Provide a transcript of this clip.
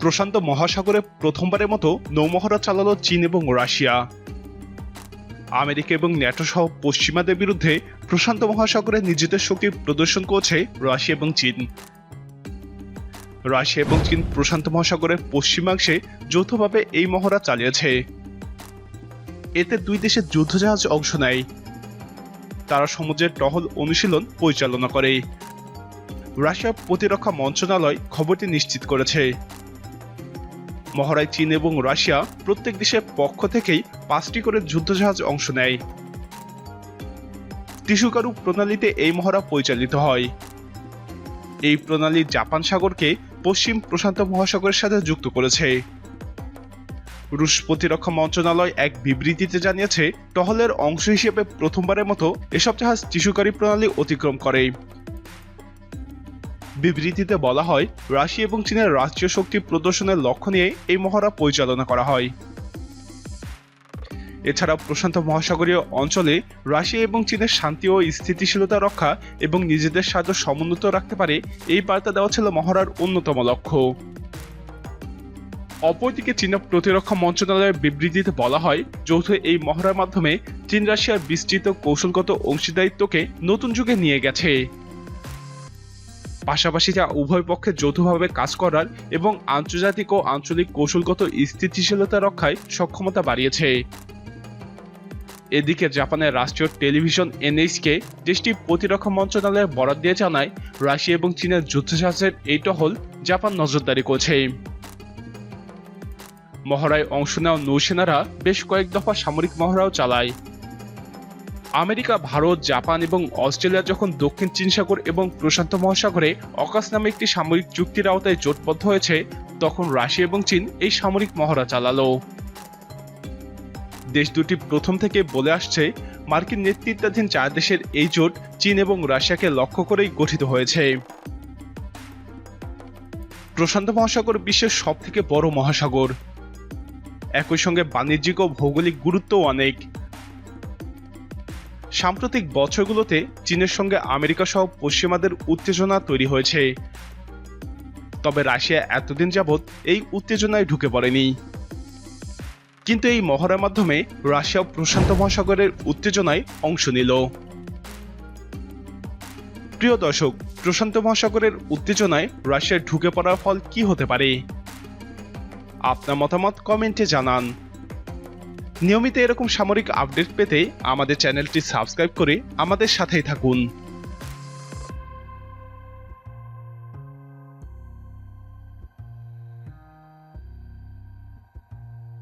প্রশান্ত মহাসাগরে প্রথমবারের মতো নৌমহড়া চালালো চীন এবং রাশিয়া। আমেরিকা এবং ন্যাটো সহ পশ্চিমাদের বিরুদ্ধে প্রশান্ত মহাসাগরে নিজেদের শক্তি প্রদর্শন করছে রাশিয়া এবং চীন। রাশিয়া এবং চীন প্রশান্ত মহাসাগরের পশ্চিমাংশে যৌথভাবে এই মহড়া চালিয়েছে। এতে দুই দেশের যুদ্ধজাহাজ অংশ নেয়। তারা সমুদ্রের টহল অনুশীলন পরিচালনা করে। রাশিয়ার প্রতিরক্ষা মন্ত্রণালয় খবরটি নিশ্চিত করেছে। মহড়ায় চীন এবং রাশিয়া প্রত্যেক দেশের পক্ষ থেকেই পাঁচটি করে যুদ্ধজাহাজ অংশ নেয়। টিস্যুকারু প্রণালীতে এই মহড়া পরিচালিত হয়। এই প্রণালী জাপান সাগরকে পশ্চিম প্রশান্ত মহাসাগরের সাথে যুক্ত করেছে। রুশ প্রতিরক্ষা মন্ত্রণালয় এক বিবৃতিতে জানিয়েছে, টহলের অংশ হিসেবে প্রথমবারের মতো এসব জাহাজ টিস্যুকারী প্রণালী অতিক্রম করে। বিবৃতিতে বলা হয় রাশিয়া এবং চীনের রাষ্ট্রীয় শক্তি প্রদর্শনের লক্ষ্য নিয়ে এই মহড়া পরিচালনা করা হয়। এছাড়া প্রশান্ত মহাসাগরীয় অঞ্চলে রাশিয়া এবং চীনের শান্তি ও স্থিতিশীলতা রক্ষা এবং নিজেদের স্বার্থ সমুন্নত রাখতে পারে এই বার্তা দেওয়া ছিল মহড়ার অন্যতম লক্ষ্য। অপরদিকে চীনা প্রতিরক্ষা মন্ত্রণালয়ের বিবৃতিতে বলা হয়, যৌথ এই মহড়ার মাধ্যমে চীন রাশিয়ার বিস্তৃত কৌশলগত অংশীদারিত্বকে নতুন যুগে নিয়ে গেছে। পাশাপাশি যা উভয় পক্ষে যৌথভাবে কাজ করার এবং আন্তর্জাতিক ও আঞ্চলিক কৌশলগত স্থিতিশীলতা রক্ষায় সক্ষমতা বাড়িয়েছে। এদিকে জাপানের রাষ্ট্রীয় টেলিভিশন এনএইচকে দেশটির প্রতিরক্ষা মন্ত্রণালয়ের বরাদ দিয়ে জানায়, রাশিয়া এবং চীনের যুদ্ধজাহাজের এই টহল জাপান নজরদারি করছে। মহড়ায় অংশ নেওয়া নৌসেনারা বেশ কয়েক দফা সামরিক মহড়াও চালায়। আমেরিকা, ভারত, জাপান এবং অস্ট্রেলিয়া যখন দক্ষিণ চীন সাগর এবং প্রশান্ত মহাসাগরে অকাশ নামে একটি সামরিক চুক্তির আওতায় জোটবদ্ধ হয়েছে, তখন রাশিয়া এবং চীন এই সামরিক মহড়া চালালো। দেশ দুটি প্রথম থেকে বলে আসছে, মার্কিন নেতৃত্বাধীন চার দেশের এই জোট চীন এবং রাশিয়াকে লক্ষ্য করেই গঠিত হয়েছে। প্রশান্ত মহাসাগর বিশ্বের সব থেকে বড় মহাসাগর। একই সঙ্গে বাণিজ্যিক ও ভৌগোলিক গুরুত্বও অনেক। সাম্প্রতিক বছরগুলোতে চীনের সঙ্গে আমেরিকা সহ পশ্চিমাদের উত্তেজনা তৈরি হয়েছে। তবে রাশিয়া এতদিন যাবৎ এই উত্তেজনায় ঢুকে পড়েনি। কিন্তু এই মহড়ার মাধ্যমে রাশিয়া প্রশান্ত মহাসাগরের উত্তেজনায় অংশ নিল। প্রিয় দর্শক, প্রশান্ত মহাসাগরের উত্তেজনায় রাশিয়ার ঢুকে পড়ার ফল কি হতে পারে? আপনার মতামত কমেন্টে জানান। নিয়মিত এরকম সামরিক আপডেট পেতে আমাদের চ্যানেলটি সাবস্ক্রাইব করে আমাদের সাথেই থাকুন।